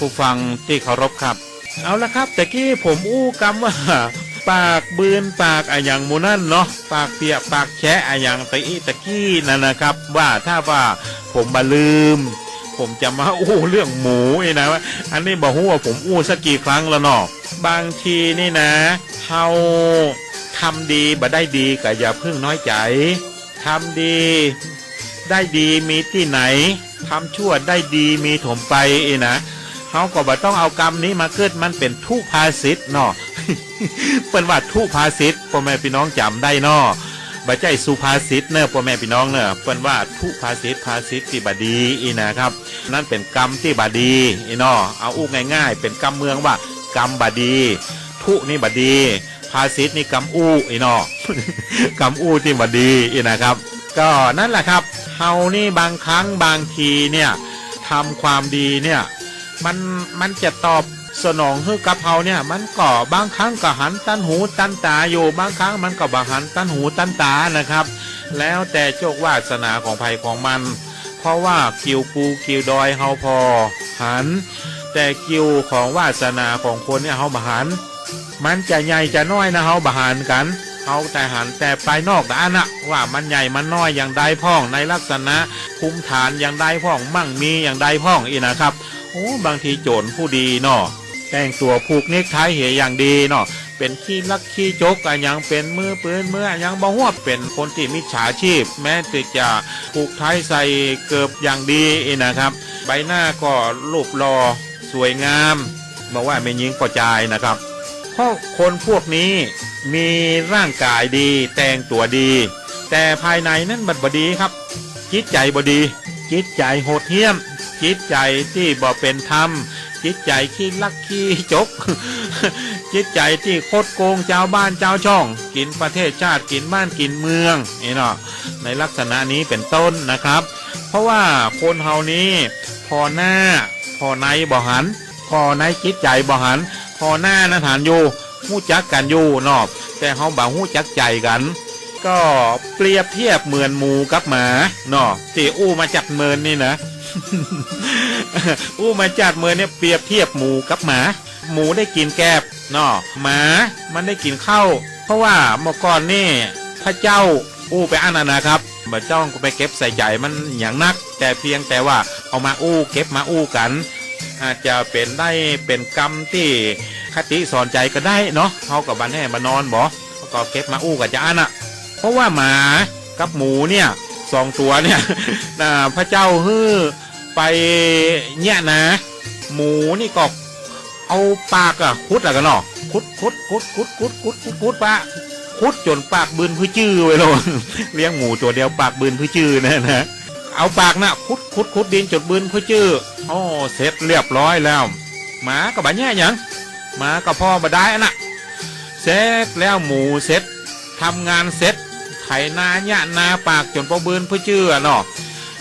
ผู้ฟังที่เคารพครับ เอาละครับแต่กี้ผมอู้กำว่า ปากบืนปากอะอย่างหมูนั่นเนาะปากเปียกปากแฉะอะอย่างตะอี้ตะกี้นั่นนะครับ ว่าถ้าว่าผมบาลืม ผมจะมาอู้เรื่องหมูนะว่าอันนี้บอกว่าผมอู้สักกี่ครั้งแล้วเนาะบางทีนี่นะเฮาทำดีบ่ได้ดีก็อย่าเพิ่งน้อยใจทำดีได้ดีมีที่ไหนทำชั่วได้ดีมีถมไปไอ้นะ เฮาก็บ่ต้องเอากรรมนี้มาเกิดมันเป็นทุพาสิทธ์เนาะเปิ้นว่าทุพาสิทธ์พ่อแม่พี่น้องจำได้เนาะบ่ใจสุภาษิตเนอะพ่อแม่พี่น้องเนอะเปิ้นว่าทุภาษิตภาษิตที่บดีอีนะครับ นั่นเป็นกรรมที่บดีอีเนาะเอาอู้ง่าย ๆ เป็นกรรมเมืองว่ากรรมบดี ทุนี่บดี ภาษิตนี่กรรมอู้อีเนาะกรรมอู้ที่บดีอีนะครับ ก็นั่นแหละครับเฮานี่บางครั้งบางทีเนี่ยทำความดีเนี่ย มันมันจะตอบสนองให้กับเฮาเนี่ย มันก็บางครั้งก็หันตันหูตันตาอยู่บางครั้งมันก็บหันตันหูตันตานะครับ แล้วแต่โชควาสนาของภัยของมัน เพราะว่าคิวปูคิวดอยเฮาพอหัน แต่คิวของวาสนาของคนเนี่ยเฮาบหัน มันจะใหญ่จะน้อยนะเฮาบหันกันเอาแต่หันแต่ปลายนอกด้านนะว่ามันใหญ่มันน้อยอย่างใดพ่องในลักษณะภูมิฐานอย่างใดพ่องมั่งมีอย่างใดพ่องอีนะครับ โอ้บางทีโจรผู้ดีเนาะแต่งตัวผูกเนคไทเหยอย่างดีเนาะเป็นขี้ลักขี้จกอะยังเป็นมือปืนมืออะยังบ่หัวเป็นคนที่มิจฉาชีพ แม้แต่จะผูกไทยใส่เกือบอย่างดีนะครับ ใบหน้าก็รูปรอสวยงามบอกว่าไม่ยิงกระจายนะครับเพราะคนพวกนี้มีร่างกายดี แต่งตัวดี แต่ภายในนั้นบัดบดีครับจิตใจบดีจิตใจโหดเหี้ยม จิตใจที่บ่เป็นธรรม จิตใจขี้ลักขี้จก จิตใจที่โคดโกงเจ้าบ้านเจ้าช่อง กินประเทศชาติกินบ้านกินเมืองนี่เนาะในลักษณะนี้เป็นต้นนะครับ เพราะว่าคนเฮานี้พอหน้าพอในบ่หันพอในจิตใจบ่หันพอหน้านะฐานอยู่หู้จักกันอยู่นอบแต่เฮาบ่าหู้จักใจกัน ก็เปรียบเทียบเหมือนหมูกับหมาเนาะที่อู้มาจัดเมินนี่นะ อู้มาจัดเมินเนี่ยเปรียบเทียบหมูกับหมา หมูได้กินแกบเนาะหมา มันได้กินข้าวเพราะว่าเมื่อก่อนนี่พระเจ้าอู้ไปอันนั้นะครับบ่จ้องก็ไปเก็บใส่ใจมันอย่างนัก แต่เพียงแต่ว่าเอามาอู้เก็บมาอู้กัน อาจจะเป็นได้เป็นกรรมที่คติสอนใจก็ได้เนาะเขากับบันแห่มานอนบ่ก็เก็บมาอู้กับจานอะเพราะว่าหมากับหมูเนี่ย สองตัวเนี่ยนะพระเจ้าฮื้อไปเนี่ยนะ หมูนี่ก็เอาปากอะคุดอะกันเนาะคุดคุดคุดคุดคุดคุดคุดคุดปะคุดจนปากบืนพื้จื้อไว้เลยเลี้ยงหมูตัวเดียวปากบืนพื้จื้อนะนะเอาปากนะคุดคุดคุดดินจดบืนพื้จื้อโอ้เสร็จเรียบร้อยแล้วหมากับบะแย่ยังหมากับพ่อมาได้อะนะเสร็จแล้วหมูเสร็จทำงานเสร็จ นาเนี่ยนาปากจนปอบืนพื้จื้อเนาะ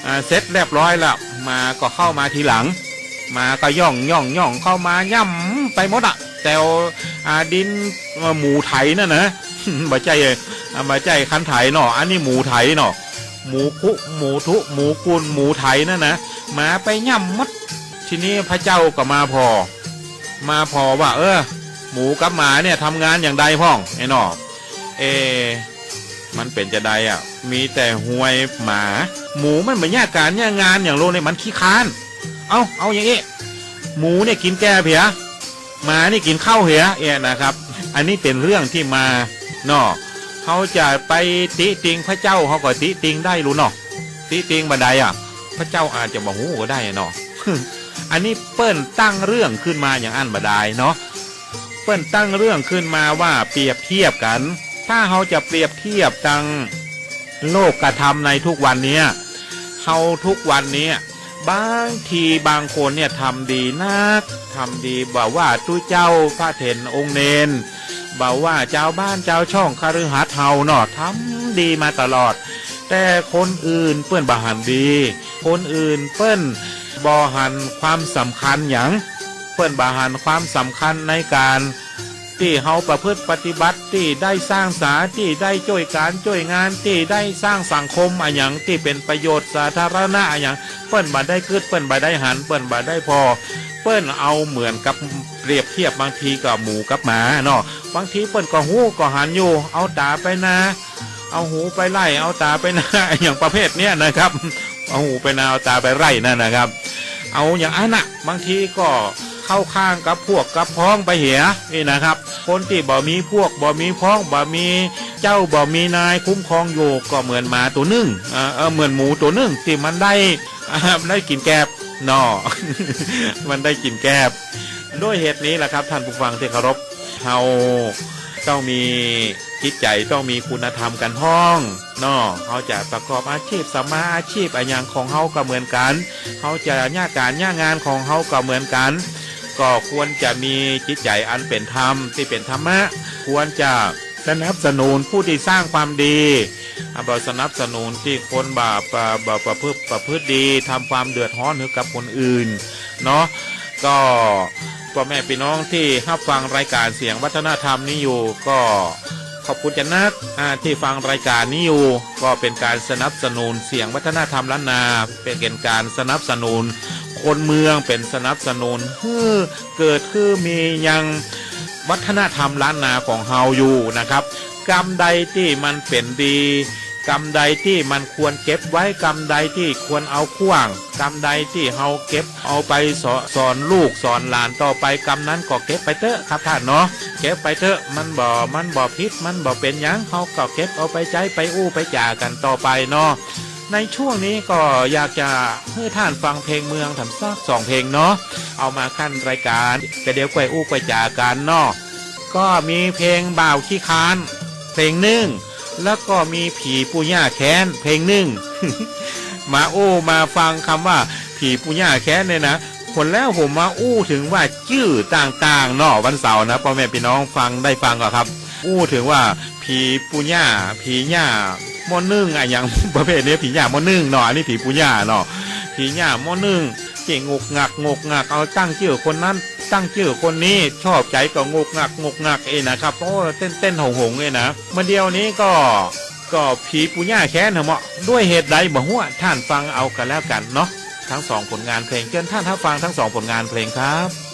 อ่าเสร็จเรียบร้อยแล้วมาก็เข้ามาทีหลัง มาก็ย่องย่องย่องเข้ามาย่ำไปหมดอะแต่าดินหมูไถนั่นนะบ่ใจเลยอ่าใจคันไถเนาะอันนี้หมูไถเนาะหมูคุหมูทุหมูกุนหมูไถนั่นนะหมาไปย่ำมัดทีนี้พระเจ้าก็มาพอ มาพอว่า เออ หมูกับหมาเนี่ยทำงานอย่างใดพ่องไอ้นอเอ มันเป็นจะใดอะ มีแต่หวยหมา หมูมันเหมือนแยกการแยกงานอย่างโลกเนี่ยมันขี้ค้าน เอาเอาอย่างงี้ หมูเนี่ยกินแก่เพียหมานี่กินข้าวเหียเอะนะครับ อันนี้เป็นเรื่องที่มาเนาะเขาจะไปติติงพระเจ้าเขาก็ติติงได้รู้เนาะติติงบันไดอะ พระเจ้าอาจจะบอกหูก็ได้เนาะอันนี้เปิ้นตั้งเรื่องขึ้นมาอย่างอันบันไดเนาะเปิ้นตั้งเรื่องขึ้นมาว่าเปรียบเทียบกัน ถ้าเขาจะเปรียบเทียบตังโลกกระทำในทุกวันนี้เขาทุกวันนี้บางทีบางคนเนี่ยทำดีนักทำดีบอกว่าตู้เจ้าพระเถนองค์เนนบอกว่าเจ้าบ้านเจ้าช่องคฤหัสถ์เฮาเนาะทำดีมาตลอด แต่คนอื่นเปื้อนบาหันดี คนอื่นเปิ้นบอหันความสำคัญอย่างเปิ้นบาหันความสำคัญในการ ที่เฮาประพฤติปฏิบัติที่ได้สร้างสาที่ได้ช่วยการช่วยงานที่ได้สร้างสังคมอะหยังที่เป็นประโยชน์สาธารณะอะหยังเปิ้นบ่ได้คืดเปิ้นบ่ได้หันเปิ้นบ่ได้พอ เปิ้นเอาเหมือนกับเปรียบเทียบบางทีกับหมูกับหมาเนาะบางทีเปิ้นก็หู้ก็หันอยู่ เอาตาไปนาเอาหูไปไล่เอาตาไปนาอย่างประเภทเนี้ยนะครับ เอาหูไปนาเอาตาไปไร่นั่นนะครับ เอาอย่างอันน่ะบางทีก็ เข้าข้างกับพวกกับพ้องไปเหียนี่นะครับ คนที่บ่มีพวกบ่มีพ้องบ่มีเจ้าบ่มีนายคุ้มครองอยู่ก็เหมือนหมาตัวหนึ่งเออเหมือนหมูตัวหนึ่งที่มันได้ได้กินแกบนอมันได้กินแกบด้วยเหตุนี้แหละครับท่านผู้ฟังที่เคารพเฮาต้องมีจิตใจต้องมีคุณธรรมกันห้องนาะเขาจะประกอบอาชีพสมาอาชีพอะอย่างของเฮาก็เหมือนกัน เขาจะย่าการย่างานของเฮาก็เหมือนกัน ก็ควรจะมีจิตใจอันเป็นธรรมที่เป็นธรรมะ ควรจะสนับสนุนผู้ที่สร้างความดีอ่าบสนับสนุนที่คนบาปบาประพฤติประพฤติดีทำความเดือดร้อนให้กับคนอื่นเนาะก็พ่อแม่พี่น้องที่รับฟังรายการเสียงวัฒนธรรมนี้อยู่ก็ขอบคุณจันนักที่ฟังรายการนี้อยู่ก็เป็นการสนับสนุนเสียงวัฒนธรรมล้านนา เป็นการสนับสนุน คนเมืองเป็นสนับสนุนเฮ้อเกิดคือมียังวัฒนธรรมล้านนาของเฮาอยู่นะครับ กรรมใดที่มันเป็นดี กรรมใดที่มันควรเก็บไว้กรรมใดที่ควรเอาขว้าง กรรมใดที่เฮาเก็บเอาไปสอสอนลูกสอนหลานต่อไปกรรมนั้นก็เก็บไปเถอะครับท่านเนาะเก็บไปเถอะมันบ่มันบ่พิษมันบ่เป็นยังเฮาก็เก็บเอาไปใจไปอู้ไปจ่ากันต่อไปเนาะ ในช่วงนี้ก็อยากจะให้ท่านฟังเพลงเมืองทำซักสองเพลงเนาะเอามาขั้นรายการแต่เดี๋ยวกวยอู้กวยจากันเนาะก็มีเพลงบ่าวขี้คานเพลงหนึ่งแล้วก็มีผีปูย่าแค้นเพลงหนึ่งมาอู้มาฟังคำว่าผีปูย่าแค้นเนี่ยนะผลแล้วผมมาอู้ถึงว่าชื่อต่างๆเนาะวันเสาร์นะพ่อแม่พี่น้องฟังได้ฟังก่อครับ อู้ถึงว่าผีปูย่าผีย่า มอนึ่งอะอย่างประเภทนี้ผีย่ามอนึ่งเนาะอันนี้ผีปูย่าเนาะผีย่ามอนึ่งเก่งงกงักงกงักเอาตั้งชื่อคนนั้นตั้งชื่อคนนี้ชอบใจก็งกงักงกงักเองนะครับโอ้เต้นเต้นหงหงเลยนะมื่อเดียวนี้ก็ก็ผีปูย่าแค้นเหมาะด้วยเหตุใดบ่หัวท่านฟังเอากันแล้วกันเนาะทั้งสองผลงานเพลงเชิญท่านท่าฟังทั้งสองผลงานเพลงครับ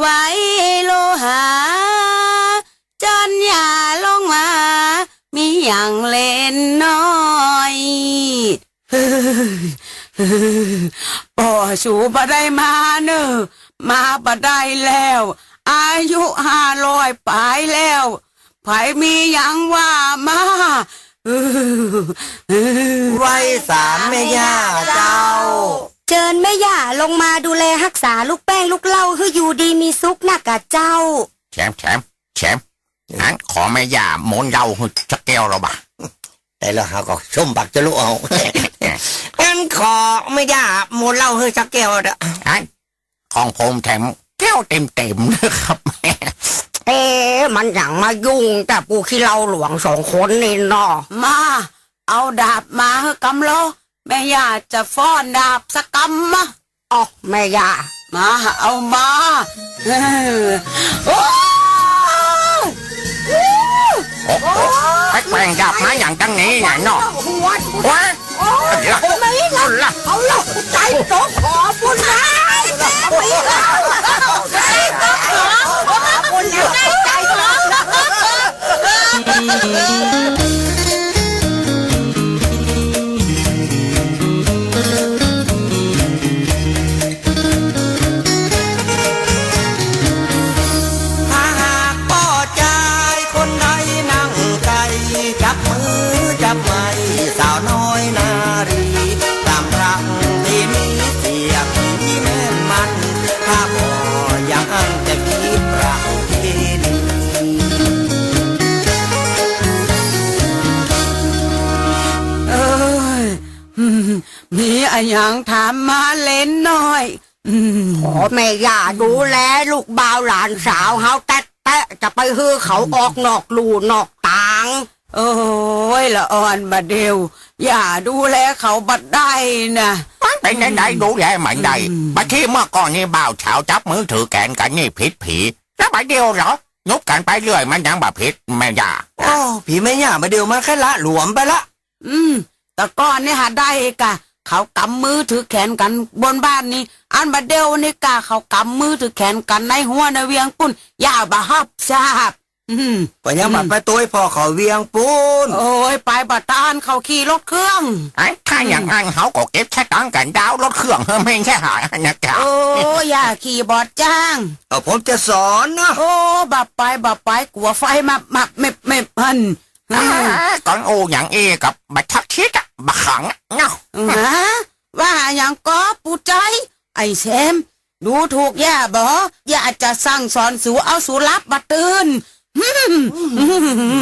ไว้โลหา จนอย่าลงมา มีอย่างเล่นน้อยป่อสูบ่ได้มาเนอะมาบ่ได้แล้ว อายุห้าร้อยปลายแล้วไผมีอย่างว่ามาไว้สารแม่ย่าเจ้า เชิญแม่ย่าลงมาดูแลรักษาลูกแป้งลูกเหล่าให้อยู่ดีมีสุขนักกะเจ้า แชมป์แชมป์แชมป์งั้นขอแม่ย่าหมนเราสักแก้วเราบ่ะแต่แล้วหาก็ส้มบักจะลุกเอางั้นขอไม่ย่าหมูเหล่าเฮ้ยสักแก้วเด้อไอ้ของผมแถมแก้วเต็มเต็มๆนะครับเอ๊ะมันอย่างมายุ่งแต่ปูขี้เหล่าหลวงสองคนนี่เนาะมา เอาดาบมาให้กำโล แม่ย่าจะฟ้อนดาบสักกำมาอ๋อแม่ย่ามาเอามาเออโอ้ยไอ้แปลงดับมาอย่างตั้งนี้ไงเนาะหัว ว้าเดี๋ยวไม่ละละเอาละใจโตขอบุญนะ ย่างถามมาเล่นหน่อย อืมขอแม่ย่าดูแลลูกบ่าวหลานสาวเฮาแตะแตะจะไปฮือเขาออกนอกลูนอกตาง โอ้ยละอ่อนบาเดียวอย่าดูแลเขาบัดได้นะมันเป็นยังไงดูแลเหมือนใดบัดที่เมื่อก่อนนี่บ่าวเฉาจับมือถือแกนกันนี่ผิดผีแล้วบัดเดียวเหรอนุบกันไปเรื่อยมันยังบ่ผิดแม่ย่าโอ้ผีแม่ย่ามาเดียวมันแค่ละหลวมไปละ อืม แต่ก่อนนี่หาได้กะ เขากำมือถือแขนกันบนบ้านนี้ อันบาเดียวนี่กะเขากำมือถือแขนกันในหัวในเวียงปุ่นอย่าบาฮับทราบอืมปะยังบัดไปตัวให้พ่อเขาเวียงปูน โอ้ย ไปบัดตานเขาขี่รถเครื่อง ไอ้ถ้าอย่างนั้นเขาก็เก็บแค่ตังค์กันดาวรถเครื่องเฮ้ยไม่ใช่หายนะครับโอ้ยอย่าขี่บอดจ้างเอาผมจะสอนนะโอ้บับไปบับไปกลัวไฟมามาเม็บเม็บพันอืมก่อนโออย่างเอกับบัตรทักชิดอะบักขังอะเนาะ ฮะว่าอย่างก็ปูใจ ไอ้แซมดูถูกย่าบอย่าจะสั่งสอนสูเอาสูรับบัตื่นอืม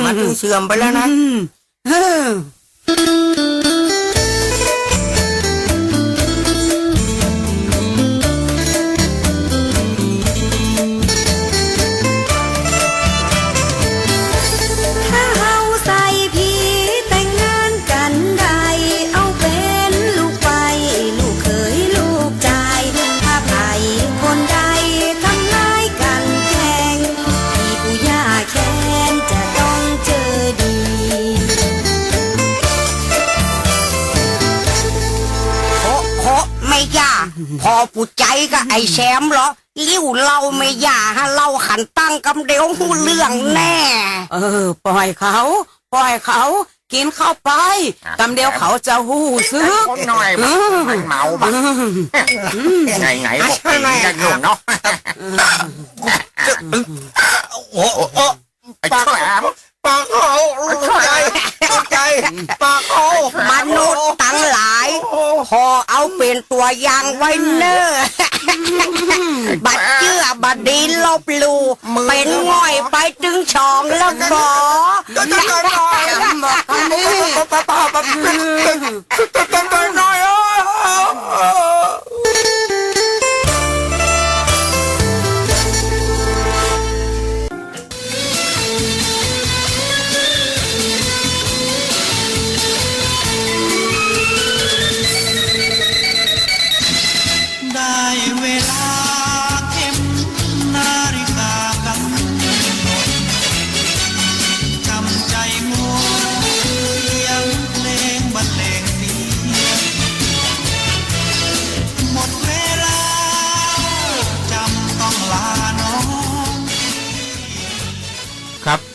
มันเพิ่งเสื่อมไปแล้วนะ ผู้ใจกับไอ้แชมป์เหรอลิ้วเราไม่ยาฮะเราขันตั้งกำเดียวหูเรื่องแน่ เออ ปล่อยเขา ปล่อยเขา กินเข้าไปกำเดียวเขาจะหูซึกคนหน่อยบักมันเมาบักไหนไหนๆบอกไปกันอยู่เนาะโอ้โอ้ไอ้แฉลม ปากเขาลูกใจลูกใจปากเขา มนุษย์ตั้งหลาย พอเอาเป็นตัว อย่างไว้เนอบัดเชื่อบัดดีลบหลู เป็นง่อยไปถึงช่องแล้วบอจะจะจะหน่อยบอกกัน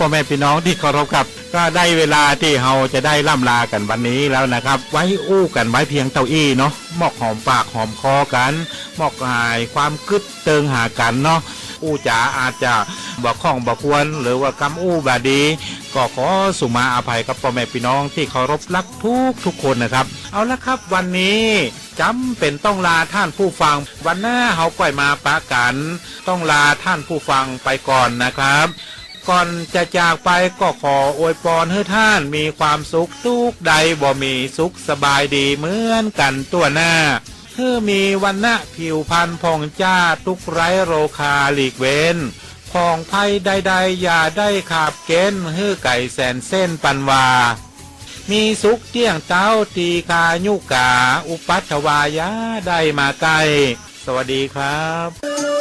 พ่อแม่พี่น้องที่เคารพครับ ก็ได้เวลาที่เราจะได้ล่ำลากันวันนี้แล้วนะครับ ไว้อู้กันไว้เพียงเท่าอี้เนาะหมอกหอมปากหอมคอกันหมอกหายความกึดเติงหากันเนาะอู้จ๋าอาจจะบอกข้องบอกควร หรือว่ากำอู้บาดี ก็ขอสุมาอภัยกับพ่อแม่พี่น้องที่เคารพรักทุกทุกคนนะครับ เอาละครับวันนี้จำเป็นต้องลาท่านผู้ฟัง วันหน้าเขาก่อยมาปะกัน ต้องลาท่านผู้ฟังไปก่อนนะครับ ก่อนจะจากไปก็ขออวยพรให้ท่านมีความสุขทุกใดบ่มีสุขสบายดีเหมือนกันตัวหน้าเพื่อมีวันณะผิวพันธ์ผ่องจ้าทุกไร้โรคาหลีกเว้นของภัยใดๆ อย่าได้ขาบเก้นฮื้อไก่แสนเส้นปันวา มีสุขเที่ยงเต้าตีกายุกา อุปัตวายาได้มาไกลสวัสดีครับ